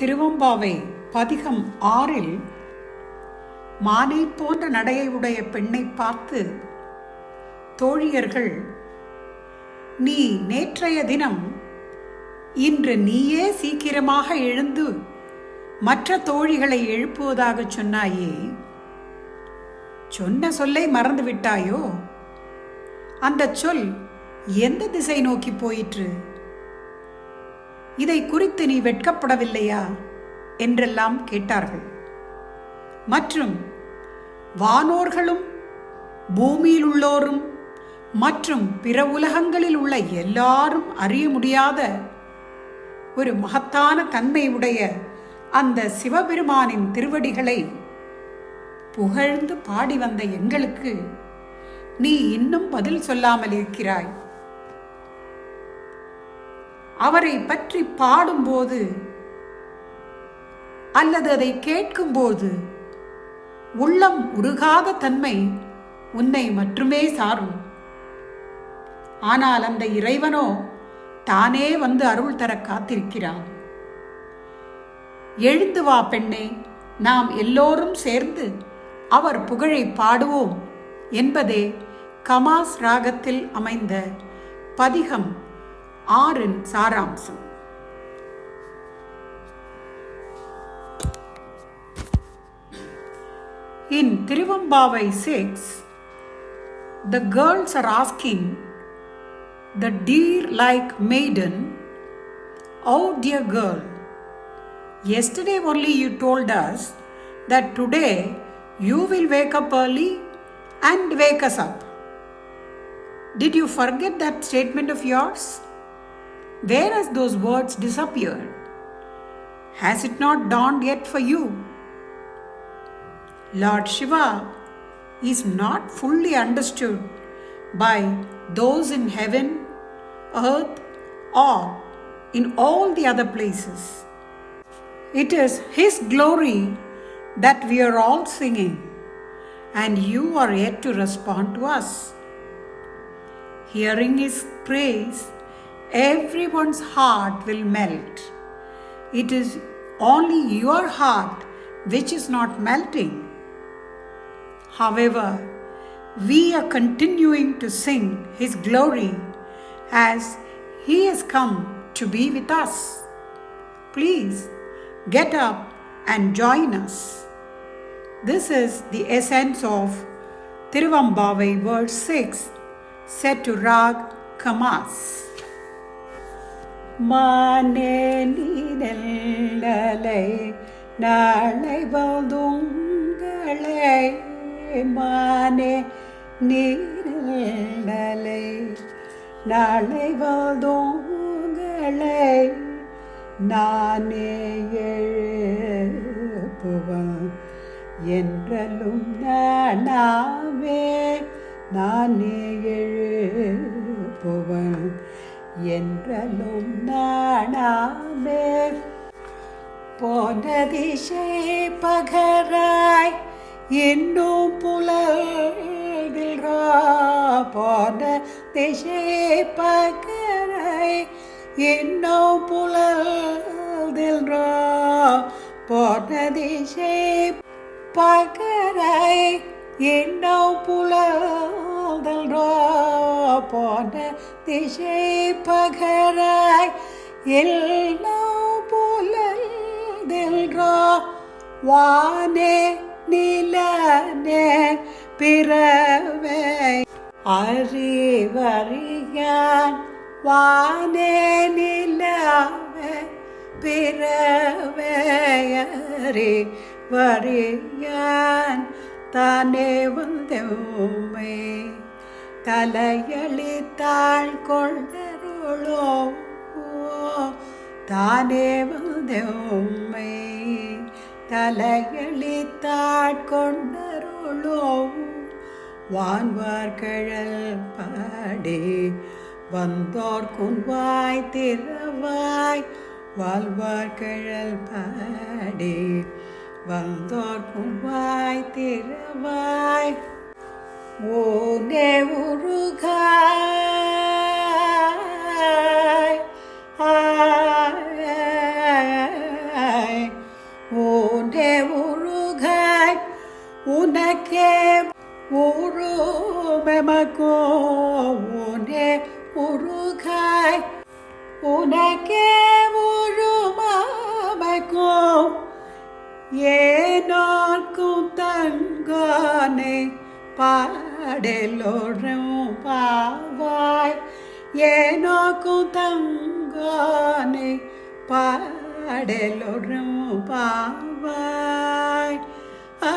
திருவம்பாவை பதிகம் ஆறில் மானை போன்ற நடையை உடைய பெண்ணை பார்த்து தோழியர்கள் நீ நேற்றைய தினம் இன்று நீயே சீக்கிரமாக எழுந்து மற்ற தோழிகளை எழுப்புவதாக சொன்னாயே. சொன்ன சொல்லை மறந்து விட்டாயோ அந்த சொல் எந்த திசை நோக்கி போயிற்று? இதை குறித்து நீ வெட்கப்படவில்லையா? என்றெல்லாம் கேட்டார்கள். மற்றும் வானோர்களும் பூமியில் உள்ளோரும் மற்றும் பிற உலகங்களில் உள்ள எல்லாரும் அறிய முடியாத ஒரு மகத்தான தன்மை உடைய அந்த சிவபெருமானின் திருவடிகளை புகழ்ந்து பாடி வந்த எங்களுக்கு நீ இன்னும் பதில் சொல்லாமல் இருக்கிறாய். அவரை பற்றி பாடும்போது அல்லது அதை கேட்கும்போது உள்ளம் உருகாத தன்மை உன்னை மட்டுமே சாரும். ஆனால் அந்த இறைவனோ தானே வந்து அருள் தர காத்திருக்கிறான். எழுந்து வா பெண்ணே நாம் எல்லோரும் சேர்ந்து அவர் புகழை பாடுவோம் என்பதே கமாஸ் ராகத்தில் அமைந்த பதிகம். ஆறின் சாராம்சம் In Tiruvambavai 6, the girls are asking the deer like maiden, Oh, dear girl, yesterday only you told us that today you will wake up early and wake us up. Did you forget that statement of yours? Where has those words disappeared? Has it not dawned yet for you? Lord Shiva is not fully understood by those in heaven, earth, or in all the other places. It is His glory that we are all singing, and you are yet to respond to us. Hearing His praise, everyone's heart will melt. It is only your heart which is not melting. However, we are continuing to sing His glory as He has come to be with us. Please get up and join us. This is the essence of Tiruvambavai verse 6 set to Rag Kamas. மானே நீனலை நாளை வதுங்களை மானே நீரலை நாளை வதுங்களை நானே எழுப்புவன் என்றலும் நானாவே. நானே எழு என்றலும் நாணாமே. போன திசை பகராய் இன்னும் புலல்கிறா போன திசை பகராய் இன்னும் புலல்கிறா போன திசை பகராய் இன்னும் புலல்கிறா போன திசை பகராய் எல்லாம் புலல்கிறா வானே நிலனே பிறவை. அறிவறியான் வானே நிலவே பிறவையறி வரியான் தானே வந்தோமே தலையளித்தாள் கொண்டருளோ தானே வந்தோம்மை தலையளித்தாள் கொண்டருளோ வான்வார்கழல் பாடி வந்தோர் குன்வாய் திறவாய் வாழ்வார்கழல் பாடி வந்தோர் குன்வாய் திறவாய் ಓ ದೇವರು ಓ ದೇವರು ಉನಕ್ಕೆ ಊರು ಮೆಮಕೋ ಉನೆ ಉರುಗಾಯ್ ಉನಕ್ಕೆ ಊರು ಮಾಮಕೋ ಏನೋ ಕೂತಂಗನೇ பாடலோடும் பாவாய் ஏனோக்கும் தங்கோனை பாடலோடும் பாவாய் ஆ